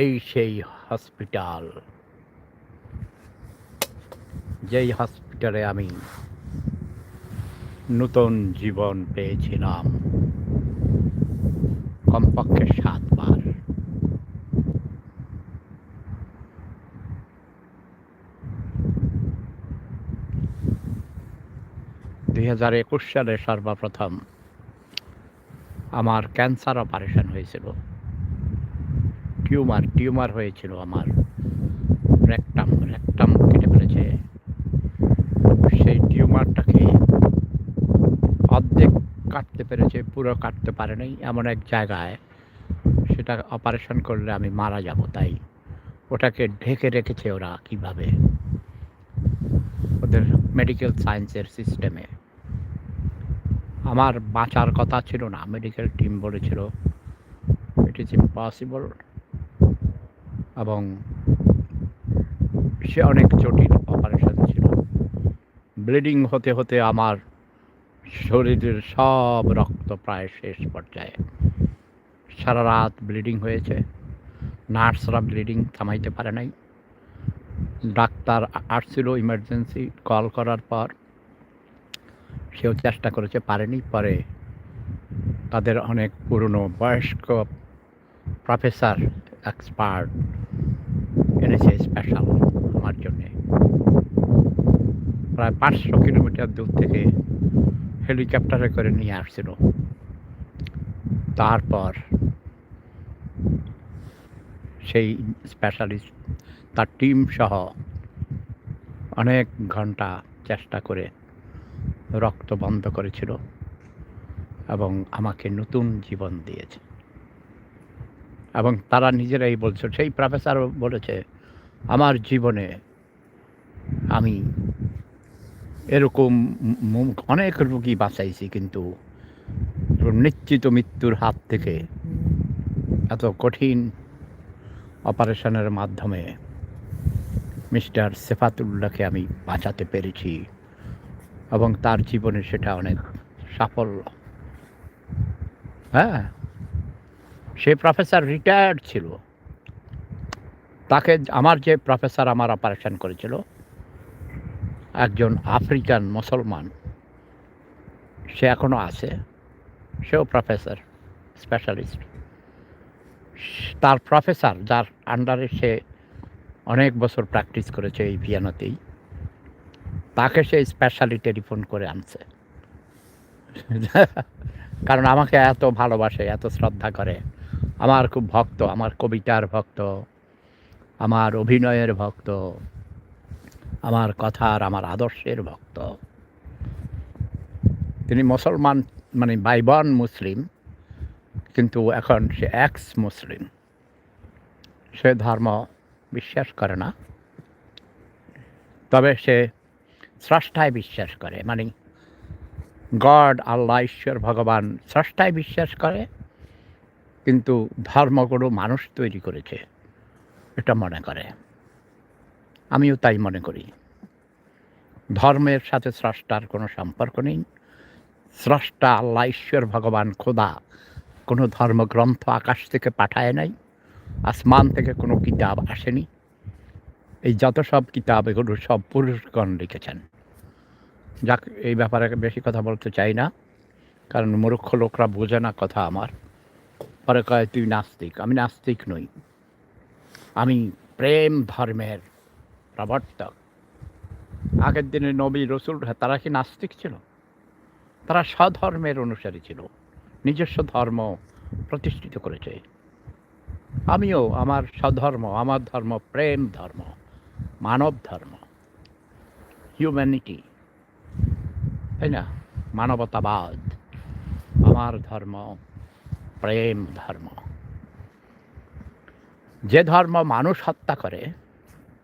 এই সেই হসপিটাল। যেই হসপিটালে আমি নতুন জীবন পেয়েছিলাম, কমপক্ষে সাতবার। দুই হাজার একুশ সালে সর্বপ্রথম আমার ক্যান্সার অপারেশন হয়েছিল। টিউমার টিউমার হয়েছিল আমার। রেকটাম রেকটাম কেটে ফেলেছে। সেই টিউমারটাকে অর্ধেক কাটতে পেরেছে, পুরো কাটতে পারে নাই এমন এক জায়গায় সেটা অপারেশন করলে আমি মারা যাব, তাই ওটাকে ঢেকে রেখেছে ওরা কীভাবে? ওদের মেডিকেল সায়েন্সের সিস্টেমে আমার বাঁচার কথা ছিল না মেডিকেল টিম বলেছিল ইট ইজ ইম্পসিবল এবং সে অনেক জটিল অপারেশন ছিল। ব্লিডিং হতে হতে আমার শরীরের সব রক্ত প্রায় শেষ পর্যায়ে। সারা রাত ব্লিডিং হয়েছে। নার্সরা ব্লিডিং থামাইতে পারে নাই। ডাক্তার আসছিল ইমার্জেন্সি কল করার পর। সেও চেষ্টা করেছে, পারেনি। পরে তাদের অনেক পুরনো বয়স্ক প্রফেসর এক্সপার্ট স্পেশাল আমার জন্যে। প্রায় পাঁচশো কিলোমিটার দূর থেকে হেলিকপ্টারে করে নিয়ে আসছিল। তারপর সেই স্পেশালিস্ট তার টিম সহ অনেক ঘণ্টা চেষ্টা করে রক্ত বন্ধ করেছিল এবং আমাকে নতুন জীবন দিয়েছে। এবং তারা নিজেরাই বলছে, সেই প্রফেসরও বলেছে আমার জীবনে আমি এরকম অনেক রুগী বাঁচাইছি কিন্তু নিশ্চিত মৃত্যুর হাত থেকে এত কঠিন অপারেশনের মাধ্যমে মিস্টার সেফাতুল্লাহকে আমি বাঁচাতে পেরেছি এবং তার জীবনে সেটা অনেক সাফল্য। হ্যাঁ সে প্রফেসর রিটায়ার্ড ছিল। তাকে আমার যে প্রফেসর আমার অপারেশন করেছিল, একজন আফ্রিকান মুসলমান, সে এখনও আছে, সেও প্রফেসর স্পেশালিস্ট তার প্রফেসর যার আন্ডারে সে অনেক বছর প্র্যাকটিস করেছে এই ভিয়ানাতেই, তাকে সে স্পেশালি টেলিফোন করে আনছে। কারণ আমাকে এত ভালোবাসে, এত শ্রদ্ধা করে। আমার খুব ভক্ত, আমার কবিতার ভক্ত। আমার অভিনয়ের ভক্ত, আমার কথার, আমার আদর্শের ভক্ত। তিনি মুসলমান মানে বাইবন মুসলিম, কিন্তু এখন সে এক্স মুসলিম সে ধর্ম বিশ্বাস করে না। তবে সে স্রষ্টায় বিশ্বাস করে মানে গড, আল্লাহ, ঈশ্বর, ভগবান স্রষ্টায় বিশ্বাস করে, কিন্তু ধর্মগুলো মানুষ তৈরি করেছে। এটা মনে করে। আমিও তাই মনে করি। ধর্মের সাথে স্রষ্টার কোনো সম্পর্ক নেই। স্রষ্টা আল্লাহ, ঈশ্বর, ভগবান, খোদা কোনো ধর্মগ্রন্থ আকাশ থেকে পাঠায় নাই, আসমান থেকে কোনো কিতাব আসেনি। এই যত সব কিতাব, এগুলো সব পুরুষগণ লিখেছেন। যাক, এই ব্যাপারে বেশি কথা বলতে চাই না, কারণ মূর্খ লোকরা বোঝে না কথা আমার। পরে কয়, তুই নাস্তিক? আমি নাস্তিক নই। আমি প্রেম ধর্মের প্রবর্তক। আগের দিনে নবী রসুল তারা কি নাস্তিক ছিল? তারা স্বধর্মের অনুসারী ছিল। নিজস্ব ধর্ম প্রতিষ্ঠিত করেছে। আমিও আমার স্বধর্ম, আমার ধর্ম প্রেম ধর্ম, মানব ধর্ম হিউম্যানিটি তাই না? মানবতাবাদ, আমার ধর্ম প্রেম ধর্ম। যে ধর্ম মানুষ হত্যা করে,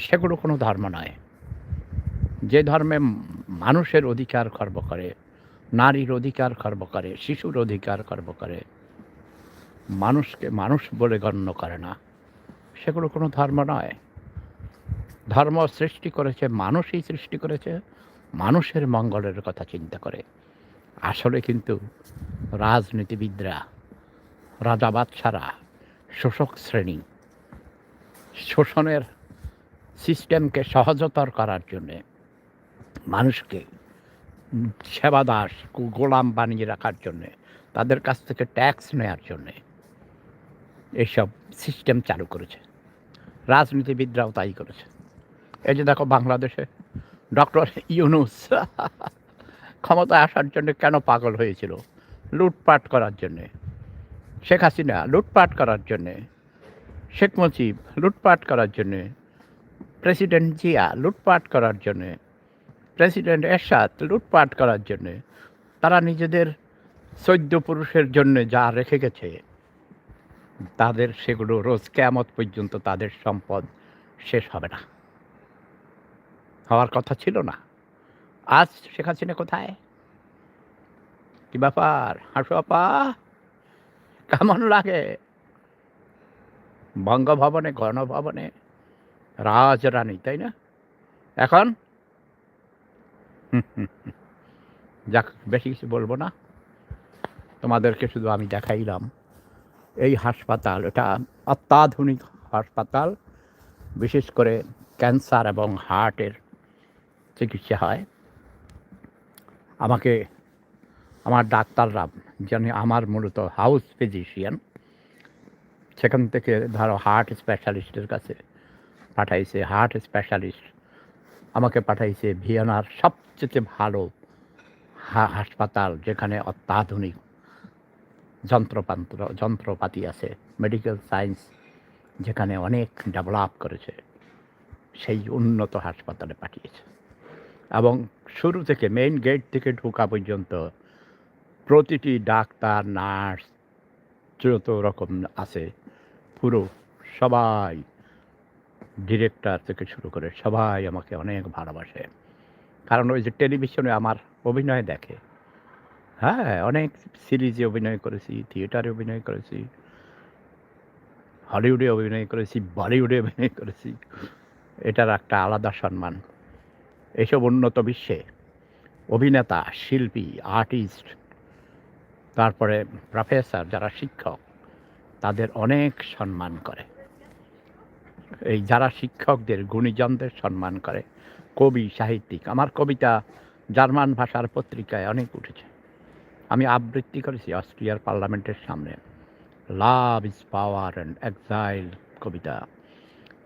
সেগুলো কোনো ধর্ম নয়। যে ধর্মে মানুষের অধিকার খর্ব করে, নারীর অধিকার খর্ব করে, শিশুর অধিকার খর্ব করে, মানুষকে, মানুষ বলে গণ্য করে না, সেগুলো কোনো ধর্ম নয়। ধর্ম সৃষ্টি করেছে, মানুষই সৃষ্টি করেছে, মানুষের মঙ্গলের কথা চিন্তা করে। আসলে কিন্তু রাজনীতিবিদরা, রাজা বাদশারা, শোষক শ্রেণি শোষণের সিস্টেমকে সহজতর করার জন্যে মানুষকে উম, সেবাদাস গোলাম বানিয়ে রাখার জন্যে তাদের কাছ থেকে ট্যাক্স নেওয়ার জন্যে এইসব সিস্টেম চালু করেছে। রাজনীতিবিদরাও তাই করেছে। এই যে দেখো বাংলাদেশে ডক্টর ইউনুস ক্ষমতায় আসার জন্য কেন পাগল হয়েছিল? লুটপাট করার জন্যে। শেখ হাসিনা লুটপাট করার জন্যে শেখ মুজিব লুটপাট করার জন্যে, প্রেসিডেন্ট জিয়া লুটপাট করার জন্যে, প্রেসিডেন্ট এরশাদ লুটপাট করার জন্যে, তারা নিজেদের চৈদ্য পুরুষের জন্য যা রেখে গেছে, তাদের সেগুলো রোজ কেয়ামত পর্যন্ত তাদের সম্পদ শেষ হবে না। হওয়ার কথা ছিল না। আজ শেখ হাসিনা কোথায়? কি ব্যাপার? হাসু আপা, কেমন লাগে? বঙ্গভবনে গণভবনে রাজরানী, তাই না? এখন। যাক, বেশি কিছু বলব না। তোমাদেরকে শুধু আমি দেখাইলাম। এই হাসপাতাল, এটা অত্যাধুনিক হাসপাতাল, বিশেষ করে ক্যান্সার এবং হার্টের চিকিৎসা হয়। আমাকে, আমার ডাক্তাররা জানি আমার মূলত হাউস ফিজিশিয়ান সেখান থেকে ধরো হার্ট স্পেশালিস্টের কাছে পাঠাইছে হার্ট স্পেশালিস্ট আমাকে পাঠাইছে ভিয়েনার সবচেয়ে ভালো হাসপাতাল যেখানে অত্যাধুনিক যন্ত্রপান্ত্র যন্ত্রপাতি আছে মেডিকেল সায়েন্স যেখানে অনেক ডেভেলপ করেছে, সেই উন্নত হাসপাতালে পাঠিয়েছে। এবং শুরু থেকে মেইন গেট থেকে ঢোকা পর্যন্ত প্রতিটি ডাক্তার নার্স যত রকম আছে পুরো সবাই ডিরেক্টর থেকে শুরু করে সবাই আমাকে অনেক ভালোবাসে। কারণ ওই যে টেলিভিশনে আমার অভিনয় দেখে। হ্যাঁ অনেক সিরিজে অভিনয় করেছি, থিয়েটারে অভিনয় করেছি, হলিউডে অভিনয় করেছি, বলিউডে অভিনয় করেছি। এটার একটা আলাদা সম্মান। এসব উন্নত বিশ্বে অভিনেতা, শিল্পী, আর্টিস্ট, তারপরে প্রফেসর যারা শিক্ষক তাদের অনেক সম্মান করে। এই যারা শিক্ষকদের, গুণীজনদের সম্মান করে, কবি, সাহিত্যিক, আমার কবিতা জার্মান ভাষার পত্রিকায় অনেক উঠেছে। আমি আবৃত্তি করেছি অস্ট্রিয়ার পার্লামেন্টের সামনে। Love is power and exile কবিতা।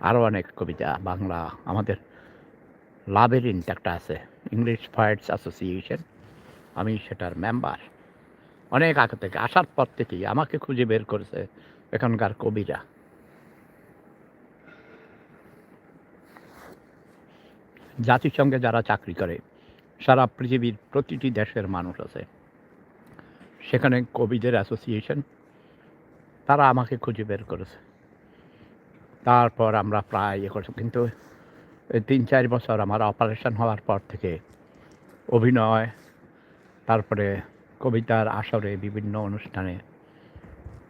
আরও অনেক কবিতা, বাংলা, আমাদের লাভেরিন্ট একটা আছে ইংলিশ ফায়ার্স অ্যাসোসিয়েশন আমি সেটার মেম্বার অনেক আগে থেকে, আসার পর থেকেই আমাকে খুঁজে বের করেছে এখানকার কবিরা। জাতিসংঘে যারা চাকরি করে, সারা পৃথিবীর প্রতিটি দেশের মানুষ আছে। সেখানে কবিদের অ্যাসোসিয়েশন তারা আমাকে খুঁজে বের করেছে। তারপর আমরা প্রায় ইয়ে করছি, কিন্তু তিন চার বছর আমার অপারেশন হওয়ার পর থেকে অভিনয়, তারপরে কবিতার আসরে বিভিন্ন অনুষ্ঠানে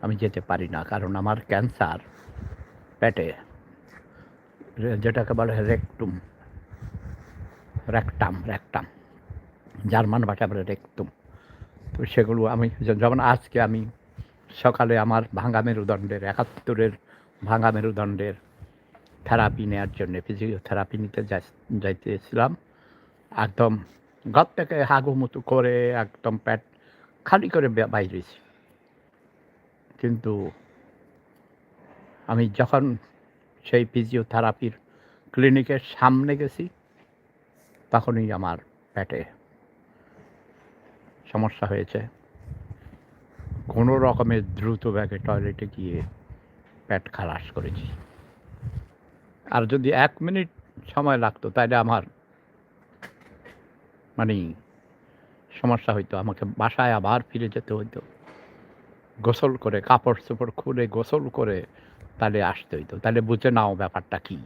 আমি যেতে পারি না, কারণ আমার ক্যান্সার পেটে, যেটাকে বলে রেকটুম র্যাকটাম র্যাকটাম জার্মান ভাষা বলে রেকটুম। তো সেগুলো আমি যেমন আজকে আমি সকালে আমার ভাঙা মেরুদণ্ডের, একাত্তরের ভাঙা মেরুদণ্ডের থেরাপি নেওয়ার জন্য ফিজিওথেরাপি নিতে যাই- যাইতেছিলাম। একদম ঘর থেকে হাগুমুতু করে একদম পেট খালি করে বে- বাইরেছি কিন্তু আমি যখন সেই ফিজিওথেরাপির ক্লিনিকের সামনে গেছি, তখনই আমার পেটে সমস্যা হয়েছে। কোনো রকমের দ্রুত ব্যাগে টয়লেটে গিয়ে পেট খালাস করেছি। আর যদি এক মিনিট সময় লাগতো তাহলে আমার মানে সমস্যা হইতো, আমাকে বাসায় আবার ফিরে যেতে হইতো। গোসল করে, কাপড় চোপড় খুলে গোসল করে তাহলে আসতে হইতো। তাহলে বুঝে নাও ব্যাপারটা কি।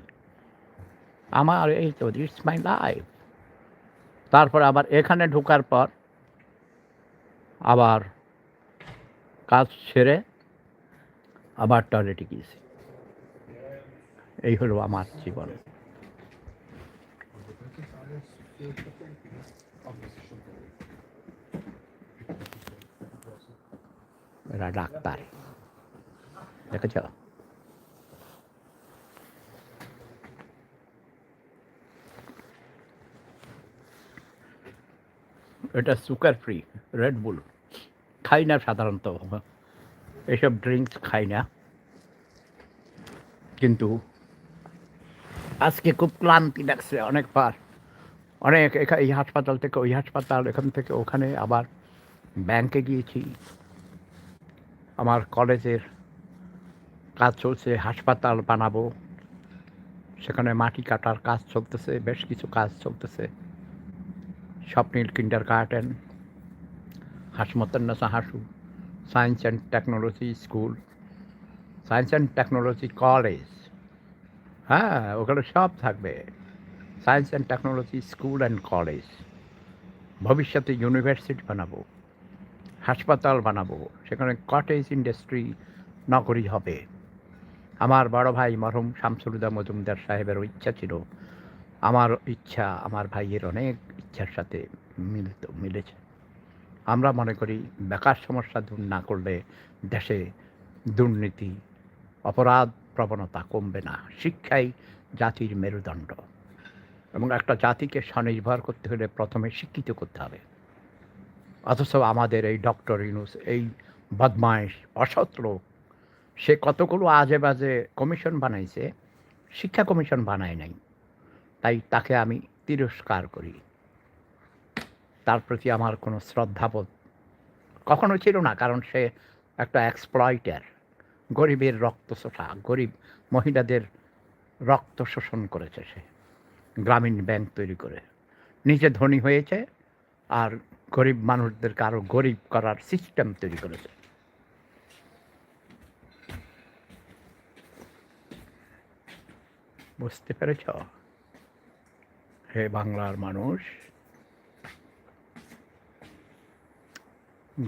আমার এই তো ইটস মাই লাইফ তারপর আবার এখানে ঢোকার পর আবার কাজ সেরে আবার টয়লেটে গিয়েছি। এই হলো আমার জীবন। এরা ডাক্তার দেখেছ এটা সুগার ফ্রি রেড বুল খাই না সাধারণত এসব ড্রিঙ্কস খাই না কিন্তু আজকে খুব ক্লান্তি লাগছে অনেকবার অনেক এই হাসপাতাল থেকে ওই হাসপাতাল এখান থেকে ওখানে আবার ব্যাংকে গিয়েছি আমার কলেজের কাজ চলছে, হাসপাতাল বানাবো। সেখানে মাটি কাটার কাজ চলতেছে, বেশ কিছু কাজ চলতেছে। Swapnil kindergarten Hasmatannesa Hasu, science and technology school, science and technology college হ্যাঁ ওখানে সব থাকবে। Science and technology school and college, ভবিষ্যতে ইউনিভার্সিটি বানাবো। হাসপাতাল বানাবো, সেখানে কটেজ ইন্ডাস্ট্রি নগরী হবে। আমার বড় ভাই মরহুম শামসুলুদা মজুমদার সাহেবেরও ইচ্ছা ছিল। আমার ইচ্ছা, আমার ভাইয়ের অনেক ইচ্ছার সাথে মিলিত, মিলেছে। আমরা মনে করি বেকার সমস্যা দূর না করলে দেশে দুর্নীতি, অপরাধ প্রবণতা কমবে না। শিক্ষাই জাতির মেরুদণ্ড। এবং একটা জাতিকে স্বনির্ভর করতে হলে প্রথমে শিক্ষিত করতে হবে। অথচ আমাদের এই ডক্টর ইউনুস, এই বদমাইশ অসৎ লোক, সে কতগুলো আজে বাজে কমিশন বানাইছে, শিক্ষা কমিশন বানায় নাই। তাই তাকে আমি তিরস্কার করি। তার প্রতি আমার কোনো শ্রদ্ধাবোধ কখনো ছিল না, কারণ সে একটা এক্সপ্লয়টার গরিবের রক্ত শোষা, গরিব মহিলাদের রক্ত শোষণ করেছে সে, গ্রামীণ ব্যাংক তৈরি করে। নিজে ধনী হয়েছে আর গরিব মানুষদেরকে আরও গরিব করার সিস্টেম তৈরি করেছে। বুঝতে পেরেছ? হে বাংলার মানুষ,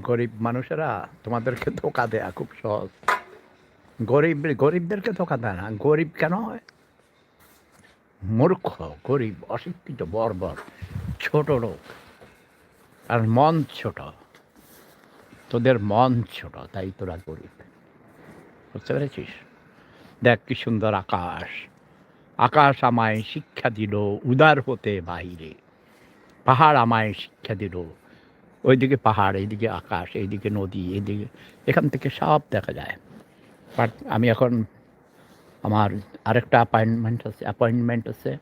গরিব মানুষেরা তোমাদেরকে ধোকা দেয়া খুব সহজ। গরিব, গরিবদেরকে ধোকা দেয় না। গরিব কেন হয়? মূর্খ, গরিব, অশিক্ষিত, বর্বর, ছোট লোক। আর মন ছোট। তোদের মন ছোট, তাই তোরা গরিব। বুঝতে পেরেছিস? দেখ কি সুন্দর আকাশ। আকাশ আমায় শিক্ষা দিল, উদার হতে বাইরে পাহাড় আমায় শিক্ষা দিল। ওইদিকে পাহাড়, এইদিকে আকাশ, এইদিকে নদী, এইদিকে, এখান থেকে সব দেখা যায়। বাট আমি এখন আমার আরেকটা অ্যাপয়েন্টমেন্ট আছে অ্যাপয়েন্টমেন্ট আছে।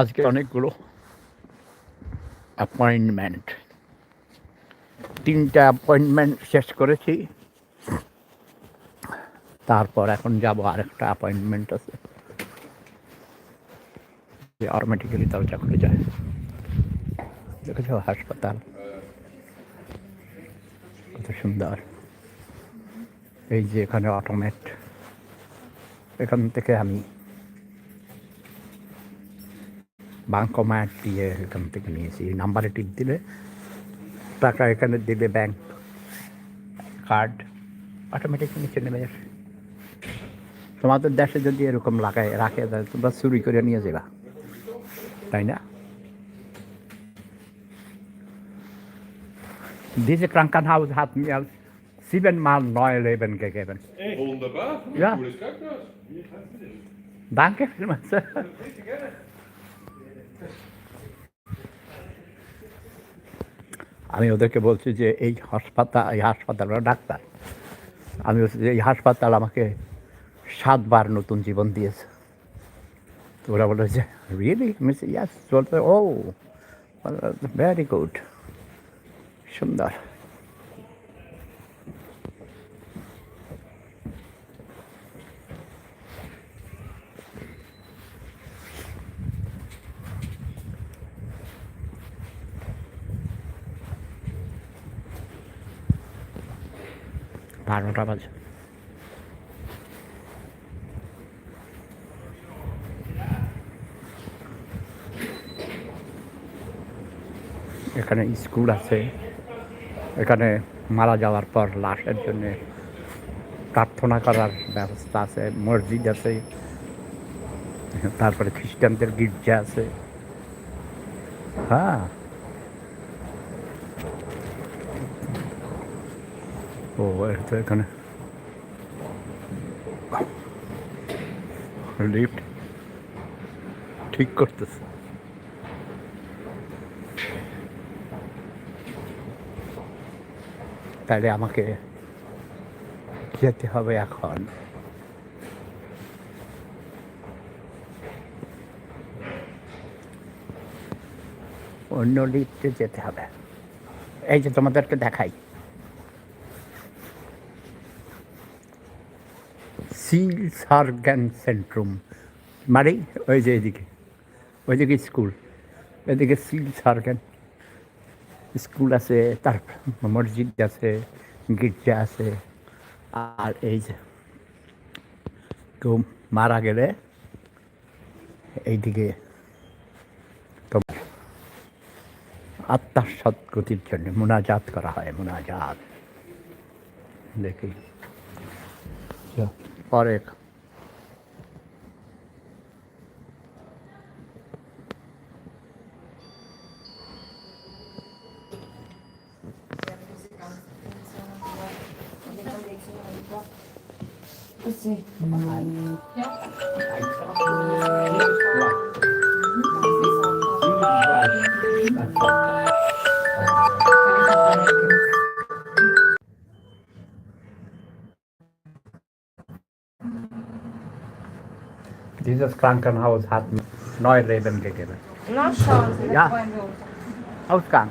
আজকে অনেকগুলো অ্যাপয়েন্টমেন্ট তিনটা অ্যাপয়েন্টমেন্ট শেষ করেছি। তারপর এখন যাব আরেকটা অ্যাপয়েন্টমেন্ট আছে। যে অটোমেটিক্যালি দরজা খুলে যায়। দেখেছ? হাসপাতাল। কত সুন্দর। এই যে এখানে অটোমেট এখান থেকে আমি বাঙ্কম্যাট দিয়ে এখান থেকে নিয়েছি এই নাম্বারে টিপ দিলে টাকা এখানে দিবে ব্যাংক কার্ড অটোমেটিক নিচে নেমে যাবে তোমাদের দেশে যদি এরকম লাগায় রাখে তাহলে তোমরা চুরি করে নিয়ে যাবা তাই না Diese Krankenhaus hat mir siebenmal neue Leben gegeben. Wunderbar. Ja. Danke vielmals. আমি ওদেরকে বলছি যে এই হাসপাতাল এই হাসপাতাল ডাক্তার। আমি বলছি যে এই হাসপাতাল আমাকে সাতবার নতুন জীবন দিয়েছে। তো ওরা বলে যে রিয়েলি মিস ইয়াস চলতে ও ভেরি গুড সুন্দর। বারোটা বাজে। এখানে স্কুল আছে। এখানে মারা যাওয়ার পর লাশের জন্য প্রার্থনা করার ব্যবস্থা আছে, মসজিদ আছে, তারপরে খ্রিস্টানদের গির্জা আছে। হ্যাঁ। ও, এটা এখানে। লিফট ঠিক করতেছে। তাহলে আমাকে যেতে হবে এখন। অন্য লিফটে যেতে হবে। এই যে তোমাদেরকে দেখাই। সিল সার্গান সেন্ট্রুম মানে ওই যে এদিকে, ওইদিকে স্কুল এদিকে সিল সার্গান স্কুল আছে, তার মসজিদ আছে, গির্জা আছে। আর এই যে কেউ মারা গেলে এইদিকে তোমার আত্মার সদ্গতির জন্য মোনাজাত করা হয়, মোনাজাত। দেখি। যা, পরে। Dieses Krankenhaus hat neu Leben gegeben. Ja. Ausgang.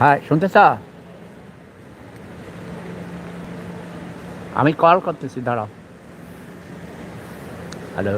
হ্যাঁ শুনতেছ আমি কল করতেছি দাঁড়াও হ্যালো